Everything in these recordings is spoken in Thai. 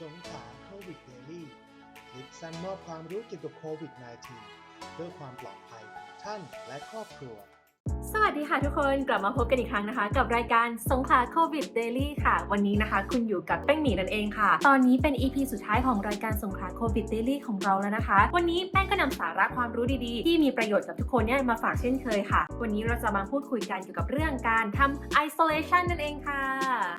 สงขลาโควิดเดลี่คลิปสั้นมอบความรู้เกี่ยวกับโควิด -19 เพื่อความปลอดภัยท่านและครอบครัว สวัสดีค่ะทุกคนกลับมาพบกันอีกครั้งนะคะ กับรายการสงขลาโควิดเดลี่ค่ะ วันนี้นะคะ คุณอยู่กับแป้งหมีนั่นเองค่ะ ตอนนี้เป็น EP สุดท้ายของรายการสงขลาโควิดเดลี่ของเราแล้วนะคะ วันนี้แป้งก็นำสาระความรู้ดีๆ ที่มีประโยชน์กับทุกคนเนี่ยมาฝากเช่นเคยค่ะ วันนี้เราจะมาพูดคุยกันเกี่ยวกับเรื่องการทำ isolation นั่นเองค่ะ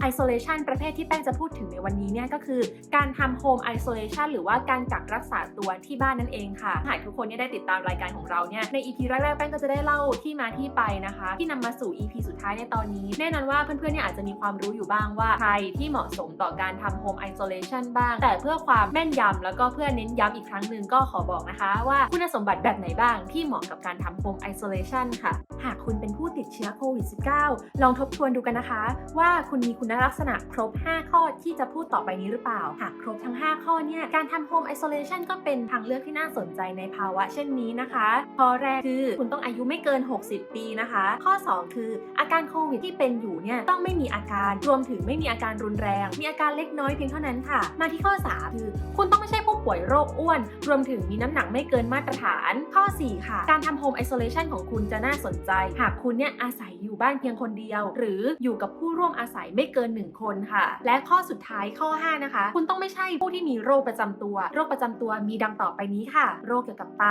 isolation ประเภทที่แป้งจะพูดถึงในวันนี้เนี่ยก็คือ การทำ home isolation หรือว่าการกักรักษาตัวที่บ้านนั่นเองค่ะหากทุกคนเนี่ยได้ติดตามรายการของเราเนี่ยใน EP แรกๆแป้งก็จะได้เล่าที่มาที่ไปนะคะ ที่นำมาสู่ EP สุดท้ายในตอนนี้ แน่นอนว่าเพื่อนๆเนี่ยอาจจะมีความรู้อยู่บ้างว่าใครที่เหมาะสมต่อการทำ home isolation บ้าง แต่เพื่อความแม่นยำแล้วก็เพื่อเน้นย้ำอีกครั้งหนึ่งก็ขอบอกนะคะว่าคุณสมบัติแบบไหนบ้างที่เหมาะกับการทำ home isolation ค่ะ หากคุณเป็นผู้ติดเชื้อโควิด -19 ลองทบทวนดูกันนะคะ ว่าคุณมีคุณลักษณะครบ 5 ข้อที่จะพูดต่อไปนี้หรือเปล่า หากครบทั้ง 5 ข้อเนี่ยการทำ home isolation ก็เป็นทางเลือกที่น่าสนใจในภาวะเช่นนี้นะคะ ข้อแรกคือคุณต้องอายุไม่เกิน 60 ปีนะคะข้อ 2 คืออาการโควิดที่เป็นอยู่เนี่ยต้องไม่มีอาการรวมถึงไม่มีอาการรุนแรง มีอาการเล็กน้อยเพียงเท่านั้นค่ะ มาที่ข้อ 3 คือ คุณต้องไม่ใช่ ป่วยโรคอ้วน รวมถึงมีน้ำหนักไม่เกินมาตรฐาน ข้อ 4 ค่ะ การทำ home isolation ของคุณจะน่าสนใจ หากคุณเนี่ยอาศัยอยู่บ้านเพียงคนเดียว หรืออยู่กับผู้ร่วมอาศัยไม่เกิน 1 คนค่ะ และข้อสุดท้ายข้อ 5 นะคะ คุณต้องไม่ใช่ผู้ที่มีโรคประจำตัว โรคประจำตัวมีดังต่อไปนี้ค่ะ โรคเกี่ยวกับไต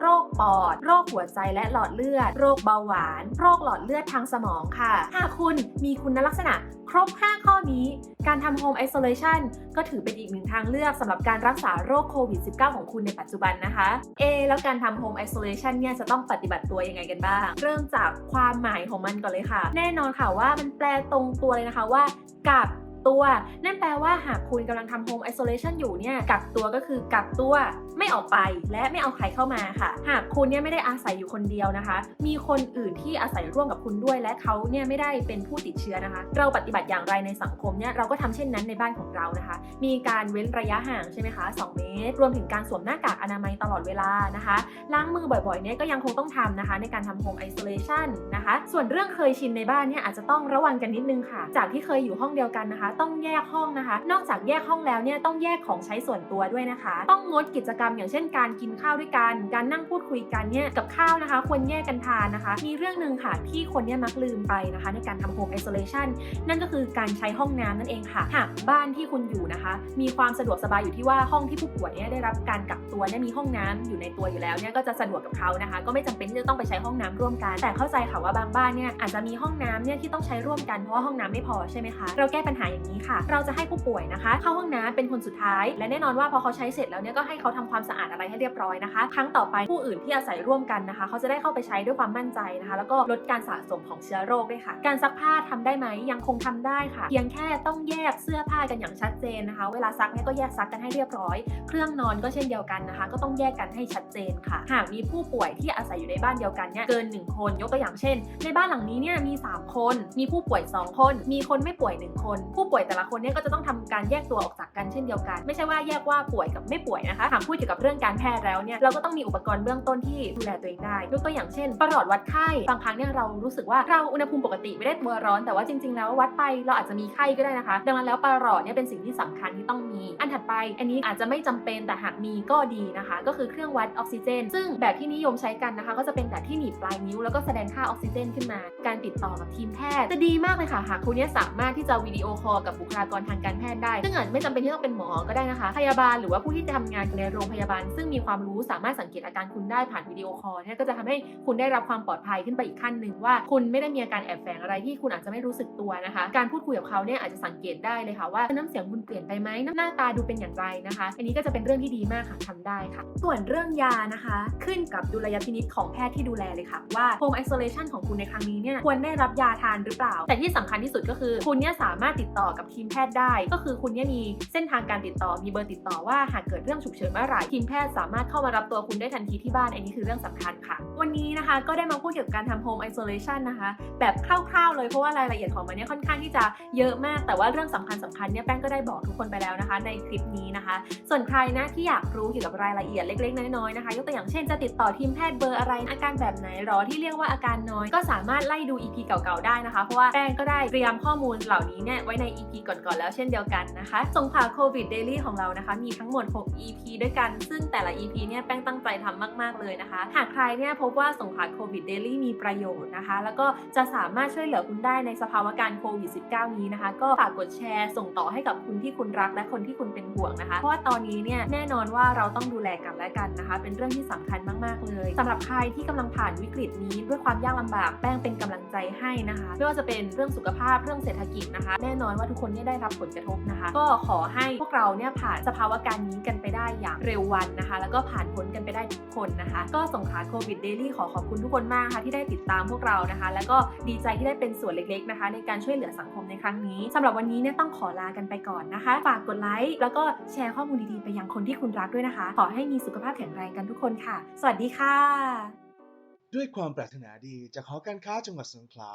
โรคปอด โรคหัวใจและหลอดเลือด โรคเบาหวาน โรคหลอดเลือดทางสมองค่ะ หากคุณมีคุณลักษณะครบ 5 ข้อนี้ การทำ home isolation ก็ถือเป็นอีกหนึ่งทางเลือกสำหรับการรักษาโรคโควิด -19 ของคุณในปัจจุบันนะคะ เอ แล้วการทำโฮมไอโซเลชันเนี่ยจะต้องปฏิบัติตัวยังไงกันบ้าง เริ่มจากความหมายของมันก่อนเลยค่ะ แน่นอนค่ะว่ามันแปลตรงตัวเลยนะคะว่ากับ ตัว นั่นแปลว่าหากคุณกำลังทำ home isolation อยู่เนี่ยกักตัวก็คือกักตัวไม่ออกไปและไม่เอาใครเข้ามาค่ะ หากคุณเนี่ยไม่ได้อาศัยอยู่คนเดียวนะคะ มีคนอื่นที่อาศัยร่วมกับคุณด้วย และเขาเนี่ยไม่ได้เป็นผู้ติดเชื้อนะคะ เราปฏิบัติอย่างไรในสังคมเนี่ยเราก็ทำเช่นนั้นในบ้านของเรานะคะ มีการเว้นระยะห่างใช่ไหมคะ 2 เมตร รวมถึงการสวมหน้ากากอนามัยตลอดเวลานะคะ ล้างมือบ่อยๆเนี่ยก็ยังคงต้องทำนะคะ ในการทำ home isolation นะคะ ส่วนเรื่องเคยชินในบ้านเนี่ยอาจจะต้องระวังกันนิดนึงค่ะ จากที่เคยอยู่ห้องเดียวกันนะคะต้องแยกห้องนะคะ นอกจากแยกห้องแล้วเนี่ยต้องแยกของใช้ส่วนตัวด้วยนะคะ ต้องงดกิจกรรมอย่างเช่นการกินข้าวด้วยกัน การนั่งพูดคุยกันเนี่ยกับข้าวนะคะควรแยกกันทานนะคะ มีเรื่องหนึ่งค่ะที่คนเนี่ยมักลืมไปนะคะ ในการทำ home isolation นั่นก็คือการใช้ห้องน้ำนั่นเองค่ะ หากบ้านที่คุณอยู่นะคะ มีความสะดวกสบายอยู่ที่ว่าห้องที่ผู้ป่วยเนี่ยได้รับการกักตัวเนี่ยมีห้องน้ำอยู่ในตัวอยู่แล้วเนี่ยก็จะสะดวกกับเขานะคะ ก็ไม่จำเป็นที่จะต้องไปใช้ห้องน้ำร่วมกัน แต่เข้าใจค่ะว่าบางบ้านเนี่ยอาจจะมีห้องน้ำเนี่ยที่ต้องใช้ร่วมกันเพราะว่าห้องน้ำไม่พอใช่ไหมคะเราแก้ปัญหาอย่างนี้ค่ะ เราจะให้ผู้ป่วยนะคะ เข้าห้องน้ำเป็นคนสุดท้าย และแน่นอนว่าพอเขาใช้เสร็จแล้วเนี่ยก็ให้เขาทำความสะอาดอะไรให้เรียบร้อยนะคะ ครั้งต่อไปผู้อื่นที่อาศัยร่วมกันนะคะ เขาจะได้เข้าไปใช้ด้วยความมั่นใจนะคะ แล้วก็ลดการสะสมของเชื้อโรคด้วยค่ะ การซักผ้าทำได้ไหมยังคงทำได้ค่ะเพียงแค่ต้องแยกเสื้อผ้ากันอย่างชัดเจนนะคะ เวลาซักเนี่ยก็แยกซักกันให้เรียบร้อย เครื่องนอนก็เช่นเดียวกันนะคะ ก็ต้องแยกกันให้ชัดเจนค่ะ หากมีผู้ป่วยที่อาศัยอยู่ในบ้านเดียวกันเนี่ยเกิน 1 คนยกตัวอย่างเช่น ในบ้านหลังนี้เนี่ยมี 3 คน มีผู้ป่วย 2 คน มีคนไม่ป่วย 1 คน ผู้ป่วยแต่ละคนเนี่ยก็จะต้องทำการแยกตัวออกจากกันเช่นเดียวกัน ไม่ใช่ว่าแยกว่าป่วยกับไม่ป่วยนะคะหากพูดเกี่ยวกับเรื่องการแพทย์แล้วเนี่ยเราก็ต้องมีอุปกรณ์เบื้องต้นที่ดูแลตัวเองได้ยกตัวอย่างเช่นประหลอดวัดไข้บางครั้งเนี่ยเรารู้สึกว่าเราอุณหภูมิปกติไม่ได้ตัวร้อน แต่ว่าจริงๆ แล้ววัดไปเราอาจจะมีไข้ก็ได้นะคะ ดังนั้นแล้วประหลอดเนี่ยเป็นสิ่งที่สำคัญที่ต้องมี อันถัดไปอันนี้อาจจะไม่จำเป็นแต่หากมีก็ดีนะคะ ก็คือเครื่องวัดออกซิเจน ซึ่งแบบที่นิยมใช้กันนะคะ ก็จะเป็นแบบที่หนีบปลายนิ้วแล้วก็แสดงค่าออกซิเจนขึ้นมา การติดต่อกับทีมแพทย์จะดีมากเลยค่ะหากคุณเนี่ยสามารถที่จะวิดีโอคอลกับบุคลากรทางการแพทย์ได้ ซึ่งอาจไม่จำเป็นที่ต้องเป็นหมอก็ได้นะคะ พยาบาลหรือว่าผู้ที่ทำงานในโรงพยาบาล ซึ่งมีความรู้สามารถสังเกตอาการคุณได้ผ่านวิดีโอคอลเนี่ยก็จะทำให้คุณได้รับความปลอดภัยขึ้นไปอีกขั้นหนึ่งว่า คุณไม่ได้มีอาการแอบแฝงอะไรที่คุณอาจจะไม่รู้สึกตัวนะคะ การพูดคุยกับเขาเนี่ยอาจจะสังเกตได้เลยค่ะว่าน้ำเสียงคุณเปลี่ยนไปไหมหน้าตาดูเป็นอย่างไรนะคะ อันนี้ก็จะเป็นเรื่องที่ดีมากค่ะทำได้ค่ะ ส่วนเรื่องยานะคะ ขึ้นกับดุลยพินิจของแพทย์ที่ดูแลเลยค่ะ ว่า home isolation ของคุณในครั้งนี้เนี่ยควรได้รับยาทานหรือเปล่า แต่ที่สำคัญที่สุดก็คือคุณเนี่ยสามารถติดต่อกับทีมแพทย์ได้ ก็คือคุณเนี่ยมีเส้นทางการติดต่อมีเบอร์ติดต่อว่าหากเกิดเรื่องฉุกเฉินเมื่อไหร่ทีมแพทย์สามารถเข้ามารับตัวคุณได้ทันทีที่บ้านอันนี้คือเรื่องสำคัญค่ะ วันนี้นะคะก็ได้มาพูดเกี่ยวกับการทำ home isolation นะคะแบบคร่าวๆเลยเพราะว่ารายละเอียดของมันเนี่ยค่อนข้างที่จะเยอะมาก แต่ว่าเรื่องสำคัญสำคัญเนี่ยแป้งก็ได้บอกทุกคนไปแล้วนะคะ ในคลิปนี้นะคะ ส่วนใครนะที่อยากรู้เกี่ยวกับรายละเอียดเล็กๆ น้อยๆนะคะยกตัวอย่างเช่นจะติดต่อทีมแพทย์เบอร์อะไรอาการแบบไหนหรอที่เรียกว่าอาการน้อย ก็สามารถไล่ดู EP เก่าๆได้นะคะ เพราะว่าแป้งก็ได้เตรียมข้อมูลเหล่านี้เนี่ยไว้ใน EP ก่อนๆแล้วเช่นเดียวกันนะคะสงขลาโควิดเดลี่ของเรานะคะ มีทั้งหมด 6 EP ด้วยกัน ซึ่งแต่ละ EP เนี่ยแป้งตั้งใจทำมากๆเลยนะคะ หากใครเนี่ยพบว่าสงขลาโควิดเดลี่มีประโยชน์นะคะ แล้วก็จะสามารถช่วยเหลือคุณได้ในสภาวะการโควิด -19 นี้นะคะ ก็ฝากกดแชร์ส่งต่อให้กับคุณที่คุณรักและคนที่คุณเป็นห่วงนะคะ เพราะว่าตอนนี้เนี่ยแน่นอนว่าเราต้องดูแลกันและกันนะคะ เป็นเรื่องที่สำคัญมากๆเลยสำหรับใครที่กำลังผ่านวิกฤตนี้ด้วยความยากลำบากแป้งเป็นกำลังใจให้นะคะ ไม่ว่าจะเป็นเรื่องสุขภาพเรื่องเศรษฐกิจนะคะ แน่นอนว่าทุกคนเนี่ยได้รับผลกระทบนะคะ ก็ขอให้พวกเราเนี่ยผ่านสภาวะการนี้กันไปได้อย่างเร็ววันนะคะ แล้วก็ผ่านพ้นกันไปได้ทุกคนนะคะ ก็สงขาโควิดเดลี่ขอขอบคุณทุกคนมากค่ะที่ได้ติดตามพวกเรานะคะ แล้วก็ดีใจที่ได้เป็นส่วนเล็กๆนะคะ ในการช่วยเหลือสังคมในครั้งนี้สำหรับวันนี้เนี่ยต้องขอลากันไปก่อนนะคะ ฝากกดไลค์แล้วก็แชร์ข้อมูลดีๆไปยังคนที่คุณรักด้วยนะคะ ขอให้มีสุขภาพแข็งแรงกันทุกคนค่ะ สวัสดีค่ะ ด้วยความปรารถนาดีจากหอการค้าจังหวัดสงขลา